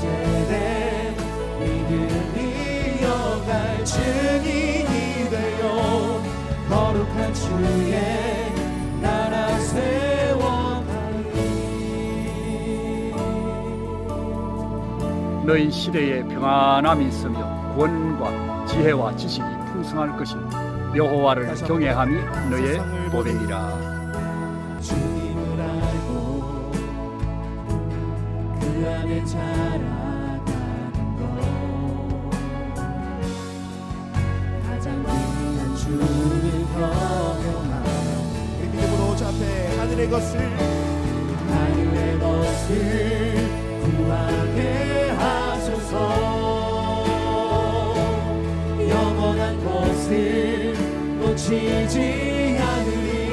세대 믿음 이어갈 증인이 되요 거룩한 주의 나라 세워가리. 너희 시대에 평안함이 있으며 구원과 지혜와 지식이 풍성할 것이니 여호와를 경외함이 너의 보배니라. 안에 자라가는 것 가장 귀한 주를 경험한 그 믿음으로 잡해 하늘의 것을 하늘의 것을 구하게 하소서 영원한 것을 놓치지 않으리.